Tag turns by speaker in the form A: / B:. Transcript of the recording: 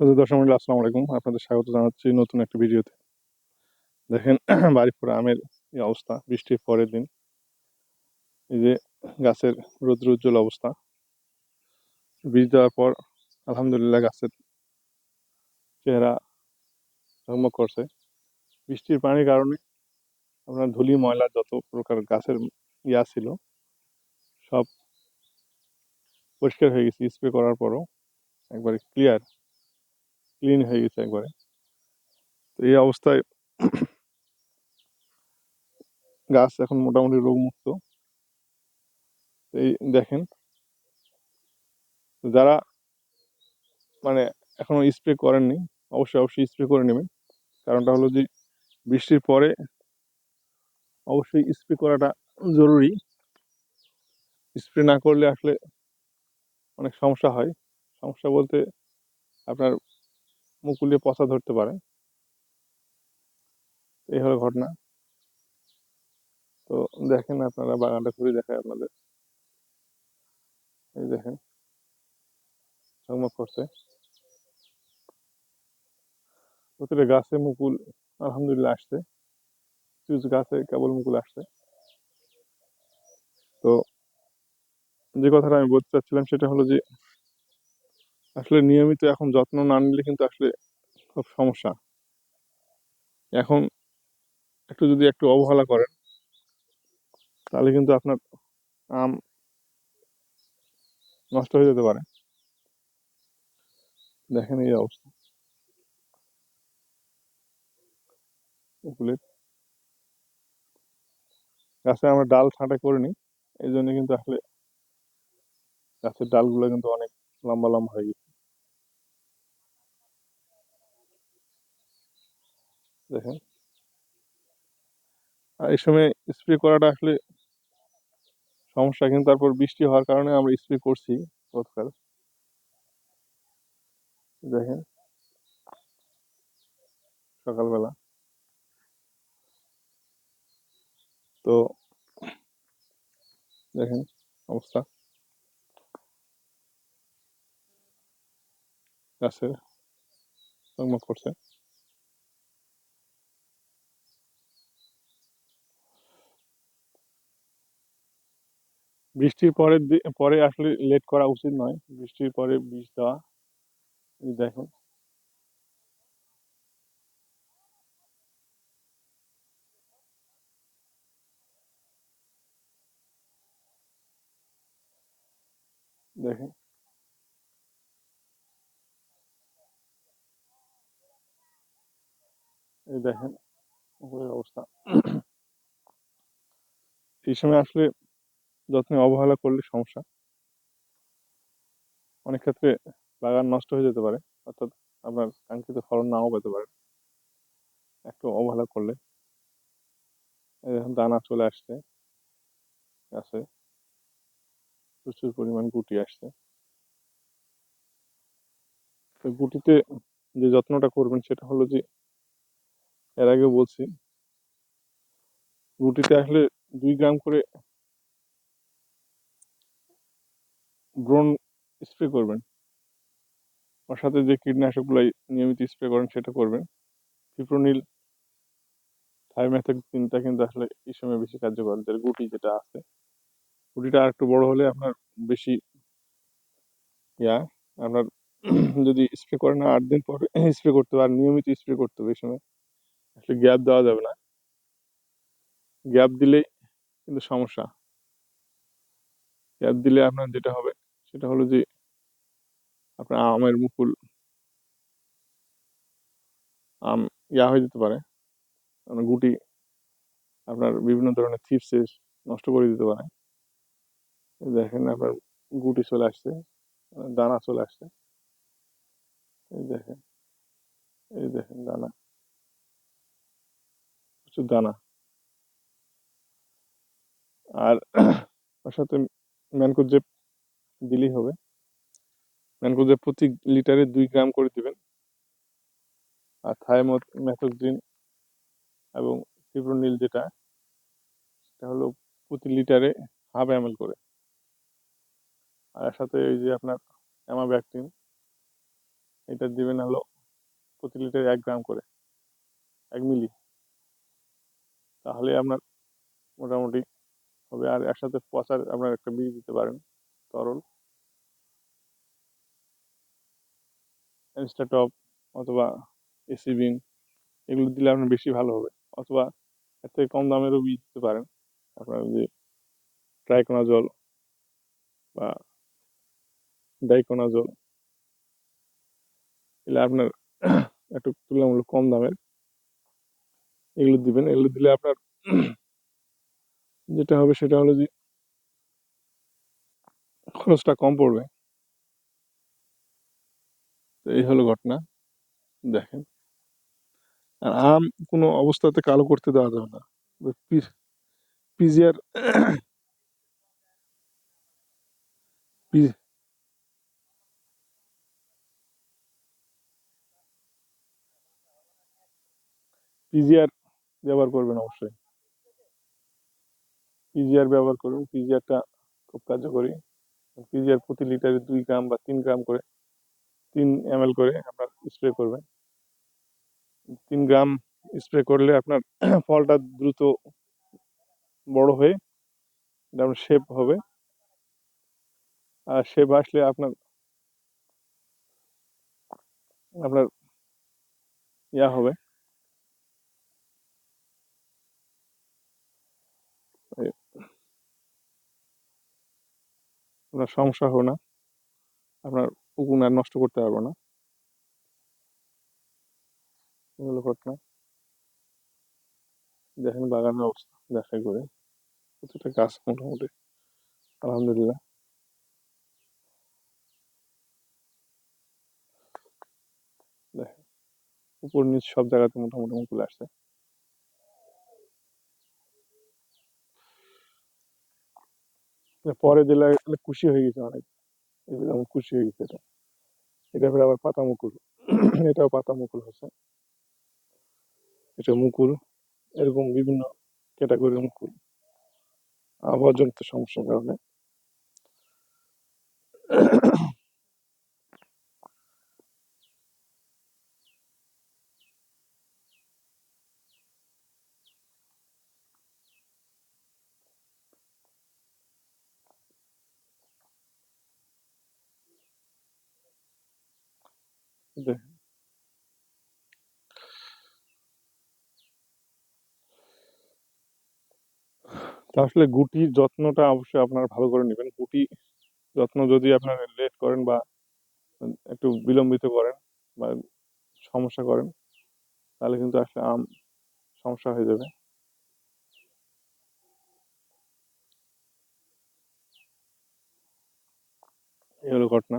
A: দর্শক মন্ডলী, আসসালামু আলাইকুম। আপনাদের স্বাগত জানাচ্ছি নতুন একটা ভিডিওতে। দেখেন, বাড়িপুরে আমের এই অবস্থা, বৃষ্টির পরের দিন। এই যে গাছের রৌদ্র উজ্জ্বল অবস্থা। বীজ দেওয়ার পর, আলহামদুলিল্লাহ গাছের চেহারা ঝকমক করছে। বৃষ্টির পানির কারণে আপনার ধুলি, ময়লা যত প্রকার গাছের ইয়া ছিল, সব পরিষ্কার হয়ে গেছে। স্প্রে করার পরও একবারে ক্লিয়ার ক্লিন হয়ে গেছে একবারে। তো এই অবস্থায় গাছ এখন মোটামুটি রোগমুক্ত। এই দেখেন যারা মানে এখনও স্প্রে করেননি, অবশ্যই অবশ্যই স্প্রে করে নেবেন। কারণটা হলো যে, বৃষ্টির পরে অবশ্যই স্প্রে করাটা জরুরি। স্প্রে না করলে আসলে অনেক সমস্যা হয়। সমস্যা বলতে আপনার মুকুলে পচা ধরতে পারে। এই হলো ঘটনা। তো দেখেন আপনারা, বাগানটা খুবই দেখায় আপনাদের। এই দেখেন। করছে। প্রতিটা গাছে মুকুল আলহামদুলিল্লাহ আসছে। কিছু গাছে কেবল মুকুল আসছে। তো যে কথাটা আমি বলতে চাচ্ছিলাম সেটা হলো যে আসলে নিয়মিত এখন যত্ন না নিলে কিন্তু আসলে খুব সমস্যা। এখন একটু যদি একটু অবহেলা করেন, তাহলে কিন্তু আপনার আম নষ্ট হয়ে যেতে পারে। দেখেন এই অবস্থা। মুকুলের গাছে আমরা ডাল ছাঁটাই করিনি, এই জন্য কিন্তু আসলে গাছের ডালগুলো কিন্তু অনেক লম্বা লম্বা হয়ে গেছে দেখেন। আর এই সময় স্প্রে করাটা আসলে সমস্যা, কিন্তু তারপর বৃষ্টি হওয়ার কারণে আমরা স্প্রে করছি গতকাল। দেখেন। সকালবেলা। তো দেখেন অবস্থা। গাছের করছে। বৃষ্টির পরে পরে আসলে লেট করা উচিত নয়। বৃষ্টির পরে বীজ দেওয়া। এই দেখুন এই দেখেন অবস্থা। এই সময় আসলে যত্নে অবহেলা করলে সমস্যা। অনেক ক্ষেত্রে বাগান নষ্ট হয়ে যেতে পারে, অর্থাৎ আপনার কাঙ্ক্ষিত ফলন নাও পেতে পারে। একটু অবহেলা করলে। দানা চলে আসছে গাছে। প্রচুর পরিমাণ গুটি আসছে। তো গুটিতে যে যত্নটা করবেন সেটা হলো যে, এর আগে বলছি, গুটিতে আসলে দুই গ্রাম করে ব্রন স্প্রে করবেন। ওর সাথে যে কীটনাশকগুলো নিয়মিত স্প্রে করেন সেটা করবেন। ফিপ্রোনিল থাইমেথাক্সিনটা কিন্তু আসলে এই সময় বেশি কার্যকর। যার গুটি যেটা আছে, গুটিটা আর একটু বড় হলে আপনার বেশি ইয়া, আপনার যদি স্প্রে করেন আট দিন পর স্প্রে করতে হবে আর নিয়মিত স্প্রে করতে হবে এই সময়, আসলে গ্যাপ দেওয়া যাবে না। গ্যাপ দিলেই কিন্তু সমস্যা। গ্যাপ দিলে আপনার যেটা হবে সেটা হলো যে, আপনার আমের মুকুল আম ইয়া হয়ে যেতে পারে। মানে গুটি আপনার বিভিন্ন ধরনের চিপসে নষ্ট করে দিতে পারে। দেখেন আপনার গুটি চলে আসছে দানা চলে আসছে। এই দেখেন এই দেখেন দানা। প্রচুর দানা। আর ওর সাথে ম্যানকোজেব দিলেই হবে। ম্যানকোজেব প্রতি লিটারে দুই গ্রাম করে দিবেন। আর থাইমত ম্যাথোক্সিন এবং ফিব্রোনিল যেটা, সেটা হলো প্রতি লিটারে হাফ এম করে। আর সাথে এই যে আপনার অ্যামাব্যাকটিন, এটা দিবেন হলো প্রতি লিটারে এক গ্রাম করে, এক মিলি। তাহলে আপনার মোটামুটি হবে। আর একসাথে পচার আপনার একটা বীজ দিতে পারেন। তরল ইনস্টাটপ অথবা এসিবিন এগুলো দিলে আপনার বেশি ভালো হবে। অথবা এর থেকে কম দামেরও বীজ দিতে পারেন। আপনার যে ট্রাইকোনাজল বা ডাইকোনাজল এগুলো আপনার একটু তুলনামূলক কম দামের। এগুলো দিবেন। এগুলো দিলে আপনার যেটা হবে সেটা হলো যে খরচটা কম পড়বে। তো এই হলো ঘটনা। দেখেন। আর আম কোনো অবস্থাতে কালো করতে দেওয়া যাবে না। পিজিআর পিজিআর ব্যবহার করবেন অবশ্যই। পিজিআর ব্যবহার করুন। পিজিআরটা খুব কার্যকরী। পিজিআর প্রতি লিটারে দুই গ্রাম বা তিন গ্রাম করে তিন এম করে আপনার স্প্রে করবেন। তিন গ্রাম স্প্রে করলে আপনার ফলটা দ্রুত বড় হয়ে যেমন শেপ হবে। আর শেপ আসলে আপনার আপনার ইয়া হবে। আপনার সমস্যা হবে না। আপনার উকুন আর নষ্ট করতে পারব না। এগুলো ঘটনা? দেখেন বাগানের অবস্থা, দেখাই করে। প্রতিটা গাছ মোটামুটি, আলহামদুলিল্লাহ। দেখেন, উপর নিচ সব জায়গাতে মোটামুটি মুকুল আসছে। পরে দিলে খুশি হয়ে গেছে অনেক। এগুলো খুশি হয়ে গেছে এটা। এটা ফের আবার পাতা মুকুল। এটাও পাতা মুকুল হচ্ছে। এটা মুকুল। এরকম বিভিন্ন ক্যাটাগরির মুকুল। আবহাওয়াজনিত সমস্যার কারণে। দেখেন আসলে গুটির যত্নটা অবশ্যই আপনারা ভালো করে নেবেন। গুটি যত্ন যদি আপনারা লেট করেন বা একটু বিলম্বিত করেন বা, সমস্যা করেন, তাহলে কিন্তু আসলে আম সমস্যা হয়ে যাবে। এই হলো ঘটনা।